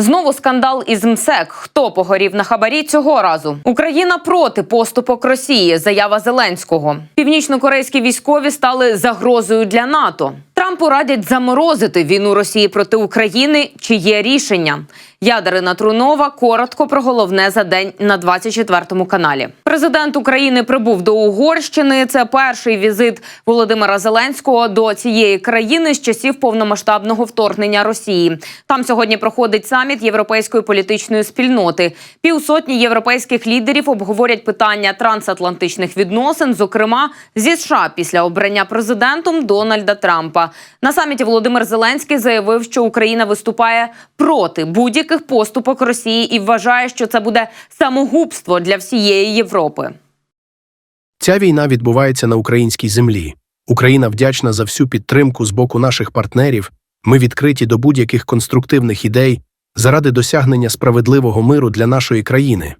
Знову скандал із МСЕК. Хто погорів на хабарі цього разу? Україна проти поступок Росії. Заява Зеленського. Північно-корейські військові стали загрозою для НАТО. Трампу радять заморозити війну Росії проти України. Чи є рішення? Ядерина Трунова коротко про головне за день на 24 каналі. Президент України прибув до Угорщини. Це перший візит Володимира Зеленського до цієї країни з часів повномасштабного вторгнення Росії. Там сьогодні проходить саміт європейської політичної спільноти. Півсотні європейських лідерів обговорять питання трансатлантичних відносин, зокрема зі США після обрання президентом Дональда Трампа. На саміті Володимир Зеленський заявив, що Україна виступає проти будь-яких поступок Росії і вважає, що це буде самогубство для всієї Європи. Ця війна відбувається на українській землі. Україна вдячна за всю підтримку з боку наших партнерів. Ми відкриті до будь-яких конструктивних ідей заради досягнення справедливого миру для нашої країни.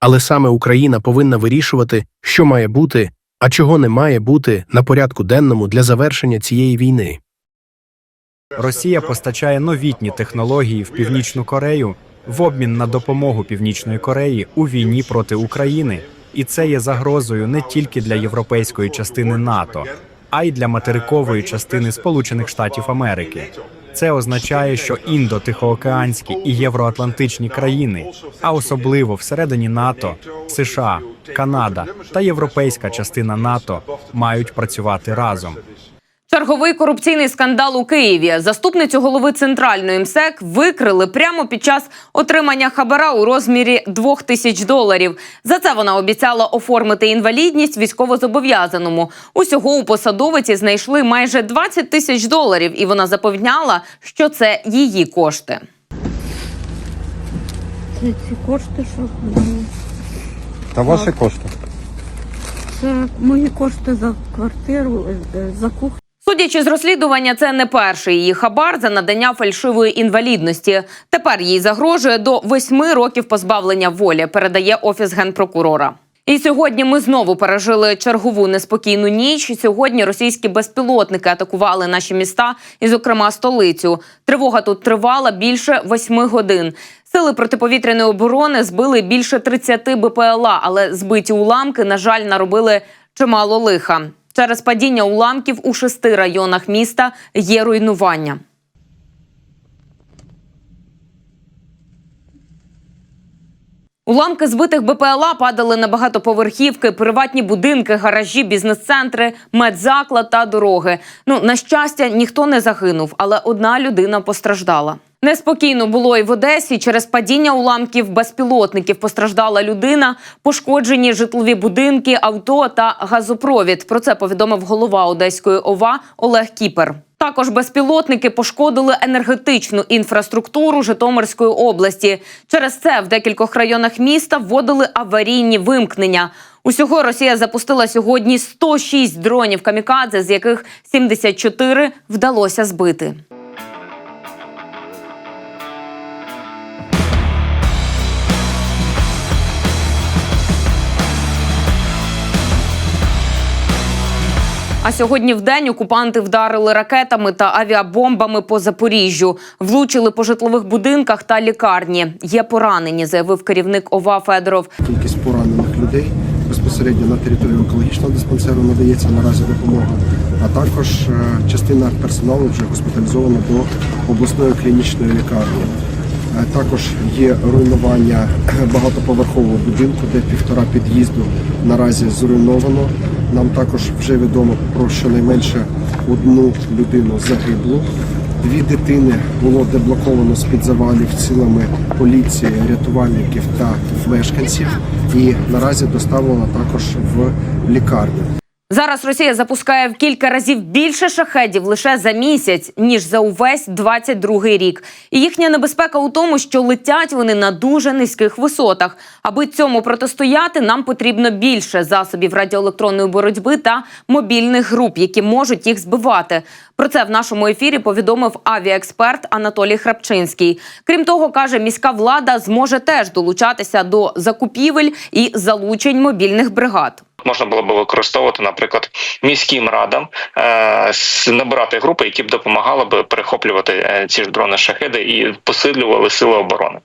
Але саме Україна повинна вирішувати, що має бути, а чого не має бути на порядку денному для завершення цієї війни. Росія постачає новітні технології в Північну Корею в обмін на допомогу Північної Кореї у війні проти України, і це є загрозою не тільки для європейської частини НАТО, а й для материкової частини Сполучених Штатів Америки. Це означає, що індо-тихоокеанські і євроатлантичні країни, а особливо всередині НАТО, США, Канада та європейська частина НАТО мають працювати разом. Черговий корупційний скандал у Києві. Заступницю голови центральної МСЕК викрили прямо під час отримання хабара у розмірі 2 тисяч доларів. За це вона обіцяла оформити інвалідність військовозобов'язаному. Усього у посадовиці знайшли майже 20 тисяч доларів, і вона запевняла, що це її кошти. Це ці кошти, що Та ваші кошти. це мої кошти за квартиру, е, за кухню. Судячи з розслідування, це не перший її хабар за надання фальшивої інвалідності. Тепер їй загрожує до восьми років позбавлення волі. Передає офіс генпрокурора. І сьогодні ми знову пережили чергову неспокійну ніч. Сьогодні російські безпілотники атакували наші міста, і, зокрема, столицю. Тривога тут тривала більше восьми годин. Сили протиповітряної оборони збили більше 30 БПЛА, але збиті уламки, на жаль, наробили чимало лиха. Через падіння уламків у шести районах міста є руйнування. Уламки збитих БПЛА падали на багатоповерхівки, приватні будинки, гаражі, бізнес-центри, медзаклад та дороги. Ну на щастя, ніхто не загинув, але одна людина постраждала. Неспокійно було і в Одесі. Через падіння уламків безпілотників постраждала людина, пошкоджені житлові будинки, авто та газопровід. Про це повідомив голова Одеської ОВА Олег Кіпер. Також безпілотники пошкодили енергетичну інфраструктуру Житомирської області. Через це в декількох районах міста вводили аварійні вимкнення. Усього Росія запустила сьогодні 106 дронів камікадзе, з яких 74 вдалося збити. Сьогодні в день окупанти вдарили ракетами та авіабомбами по Запоріжжю, влучили по житлових будинках та лікарні. Є поранені, заявив керівник ОВА Федоров. Кількість поранених людей безпосередньо на території онкологічного диспансеру надається наразі допомога, а також е, частина персоналу вже госпіталізована до обласної клінічної лікарні. Е, Також є руйнування багатоповерхового будинку, де півтора під'їзду наразі зруйновано. Нам також вже відомо про щонайменше одну людину загиблу. Дві дитини було деблоковано з-під завалів цілами поліції, рятувальників та мешканців, і наразі доставлено також в лікарню. Зараз Росія запускає в кілька разів більше шахедів лише за місяць, ніж за увесь 22-й рік. І їхня небезпека у тому, що летять вони на дуже низьких висотах. Аби цьому протистояти, нам потрібно більше засобів радіоелектронної боротьби та мобільних груп, які можуть їх збивати. Про це в нашому ефірі повідомив авіаексперт Анатолій Храпчинський. Крім того, каже, міська влада зможе теж долучатися до закупівель і залучень мобільних бригад. Можна було б використовувати, наприклад, міським радам е, набирати групи, які б допомагали б перехоплювати е, ці ж дрони шахеди і посилювали сили оборони.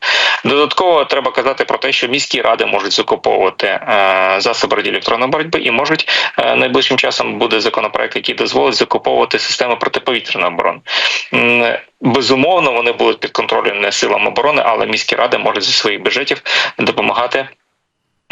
Додатково треба казати про те, що міські ради можуть закуповувати е, засоби радіоелектронної боротьби і можуть найближчим часом буде законопроект, який дозволить закуповувати системи протиповітряної оборони. Безумовно, вони будуть під контролем не силам оборони, але міські ради можуть зі своїх бюджетів допомагати.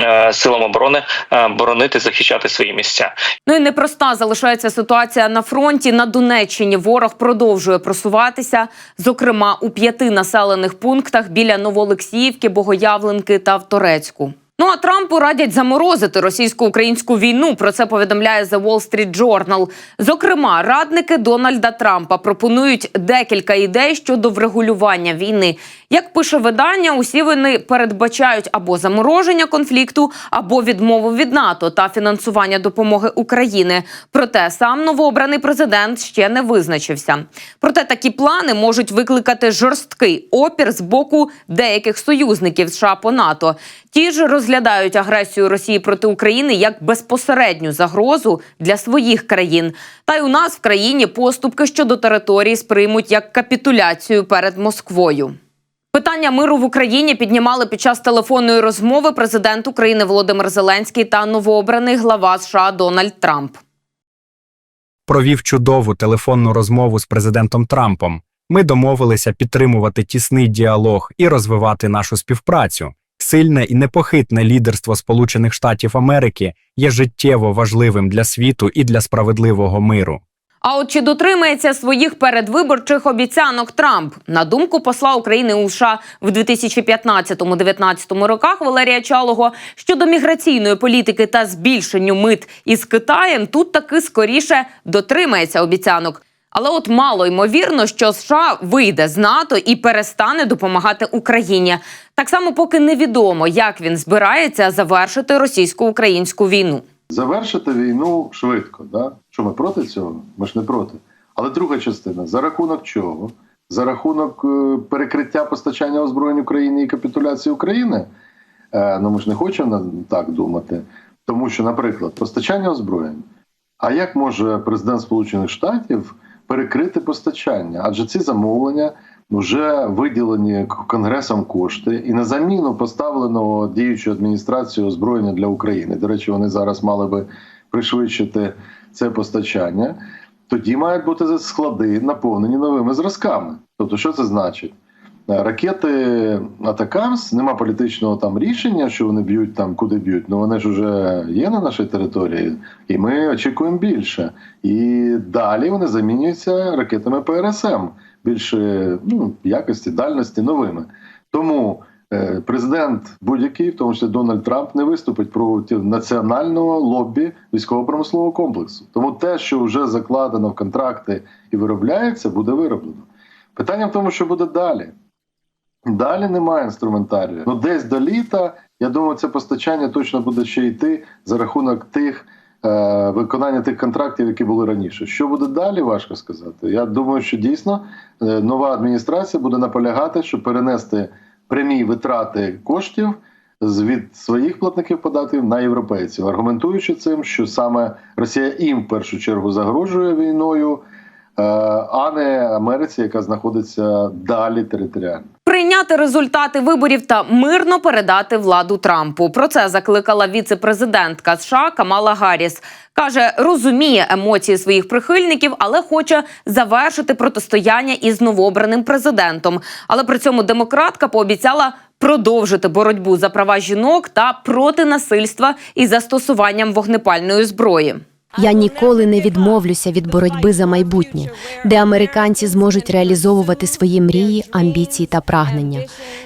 Е, Силам оборони е, боронити, захищати свої місця. Ну і непроста залишається ситуація на фронті. На Донеччині ворог продовжує просуватися, зокрема у п'яти населених пунктах біля Новоолексіївки, Богоявленки та в Торецьку. Ну а Трампу радять заморозити російсько-українську війну. Про це повідомляє The Wall Street Journal. Зокрема, радники Дональда Трампа пропонують декілька ідей щодо врегулювання війни. Як пише видання, усі вони передбачають або замороження конфлікту, або відмову від НАТО та фінансування допомоги України. Проте сам новообраний президент ще не визначився. Проте такі плани можуть викликати жорсткий опір з боку деяких союзників США по НАТО. Ті ж розглядають агресію Росії проти України як безпосередню загрозу для своїх країн. Та й у нас в країні поступки щодо території сприймуть як капітуляцію перед Москвою. Питання миру в Україні піднімали під час телефонної розмови президент України Володимир Зеленський та новообраний глава США Дональд Трамп. Провів чудову телефонну розмову з президентом Трампом. Ми домовилися підтримувати тісний діалог і розвивати нашу співпрацю. Сильне і непохитне лідерство Сполучених Штатів Америки є життєво важливим для світу і для справедливого миру. А от чи дотримається своїх передвиборчих обіцянок Трамп? На думку посла України у США в 2015-19 роках Валерія Чалого щодо міграційної політики та збільшенню мит із Китаєм, тут таки скоріше дотримається обіцянок. Але от мало ймовірно, що США вийде з НАТО і перестане допомагати Україні. Так само, поки невідомо, як він збирається завершити російсько-українську війну. завершити війну швидко. Да? Що ми проти цього? Ми ж не проти. Але друга частина за рахунок чого? За рахунок е, перекриття постачання озброєнь Україні і капітуляції України. Е, ну ми ж не хочемо так думати. Тому що, наприклад, постачання озброєнь. А як може президент Сполучених Штатів перекрити постачання? Адже ці замовлення вже виділені конгресом кошти, і на заміну поставленого діючу адміністрацію озброєння для України. До речі, вони зараз мали би пришвидшити це постачання. Тоді мають бути склади наповнені новими зразками. Тобто, що це значить? Е, Ракети Атакамс нема політичного там рішення, що вони б'ють там, куди б'ють. Ну вони ж вже є на нашій території, і ми очікуємо більше. І далі вони замінюються ракетами ПРСМ більше ну, якості, дальності новими. Тому е, президент будь-який, в тому числі Дональд Трамп, не виступить проти національного лобі військово-промислового комплексу. Тому те, що вже закладено в контракти і виробляється, буде вироблено. Питання в тому, що буде далі. Далі немає інструментарію. Ну десь до літа, я думаю, це постачання точно буде ще йти за рахунок тих е, виконання тих контрактів, які були раніше. Що буде далі, важко сказати. Я думаю, що дійсно е, нова адміністрація буде наполягати, щоб перенести прямі витрати коштів від своїх платників податків на європейців, аргументуючи цим, що саме Росія їм в першу чергу загрожує війною, е, а не Америці, яка знаходиться далі територіально. Прийняти результати виборів та мирно передати владу Трампу. Про це закликала віце-президентка США Камала Гарріс. Каже, розуміє емоції своїх прихильників, але хоче завершити протистояння із новообраним президентом. Але при цьому демократка пообіцяла продовжити боротьбу за права жінок та проти насильства із застосуванням вогнепальної зброї. Я ніколи не відмовлюся від боротьби за майбутнє, де американці зможуть реалізовувати свої мрії, амбіції та прагнення,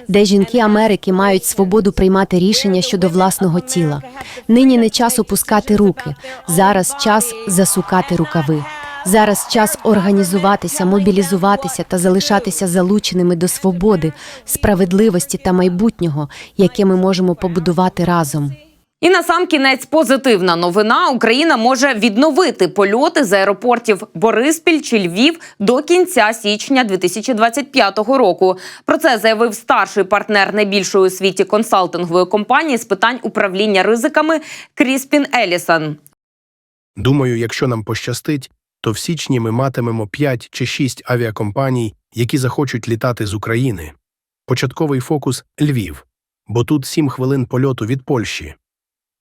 де жінки Америки мають свободу приймати рішення щодо власного тіла. Нині не час опускати руки. Зараз час засукати рукави. Зараз час організуватися, мобілізуватися та залишатися залученими до свободи, справедливості та майбутнього, яке ми можемо побудувати разом. І на сам кінець позитивна новина. Україна може відновити польоти з аеропортів Бориспіль чи Львів до кінця січня 2025 року. Про це заявив старший партнер найбільшої у світі консалтингової компанії з питань управління ризиками Кріспін Елісон. Думаю, якщо нам пощастить, то в січні ми матимемо 5 чи 6 авіакомпаній, які захочуть літати з України. Початковий фокус Львів, бо тут 7 хвилин польоту від Польщі.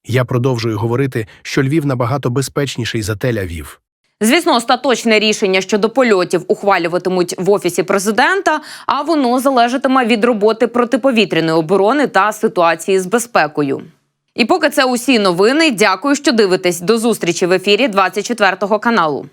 Я продовжую говорити, що Львів набагато безпечніший за Тель-Авів. Звісно, остаточне рішення щодо польотів ухвалюватимуть в офісі президента, а воно залежатиме від роботи протиповітряної оборони та ситуації з безпекою. І поки це усі новини. Дякую, що дивитесь. До зустрічі в ефірі 24 каналу.